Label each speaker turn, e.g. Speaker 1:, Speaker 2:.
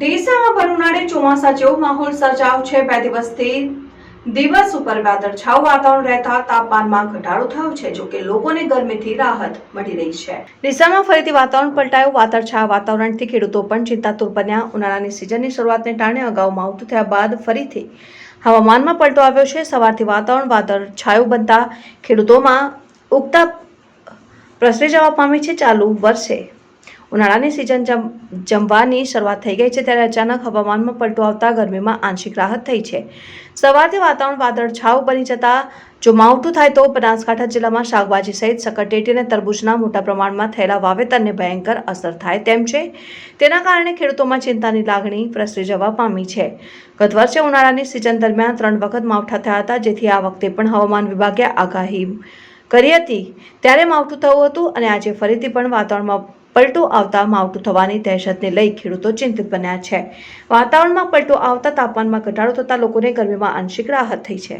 Speaker 1: ડીસામાં પર ઉનાળે ચોમાસા જેવો માહોલ સર્જાયો છે. બે દિવસથી દિવસ ઉપર વાદળછાયું વાતાવરણ રહેતા તાપમાનમાં ઘટાડો થયો છે, જો કે લોકોને ગરમીથી રાહત મળી રહી છે. ડીસામાં ફરીથી વાતાવરણ પલટાયું. વાદળછાયા વાતાવરણથી ખેડૂતો પણ ચિંતાતુર બન્યા. ઉનાળાની સિઝનની શરૂઆતને ટાણે અગાઉ માવઠું થયા બાદ ફરીથી હવામાનમાં પલટો આવ્યો છે. સવારથી વાતાવરણ વાદળછાયું બનતા ખેડૂતોમાં ઉગતા પ્રસરી જવા પામી છે. ચાલુ વર્ષે ઉનાળાની સિઝન જમ, જમવાની શરૂઆત થઈ ગઈ છે ત્યારે અચાનક હવામાનમાં પલટો આવતા ગરમીમાં આંશિક રાહત થઈ છે. સવારથી વાતાવરણ વાદળછાવ બની જતા જો માવઠું થાય તો બનાસકાંઠા જિલ્લામાં શાકભાજી સહિત સકરટેટી અને તરબૂચના મોટા પ્રમાણમાં થયેલા વાવેતરને ભયંકર અસર થાય તેમ છે. તેના કારણે ખેડૂતોમાં ચિંતાની લાગણી પ્રસરી જવા પામી છે. ગત વર્ષે ઉનાળાની સિઝન દરમિયાન ત્રણ વખત માવઠા થયા હતા, જેથી આ વખતે પણ હવામાન વિભાગે આગાહી કરી હતી. ત્યારે માવઠું થયું હતું અને આજે ફરીથી પણ વાતાવરણમાં પલટો આવતા માવઠું થવાની દહેશતને લઈ ખેડૂતો ચિંતિત બન્યા છે. વાતાવરણમાં પલટો આવતા તાપમાનમાં ઘટાડો થતાં લોકોને ગરમીમાં આંશિક રાહત થઈ છે.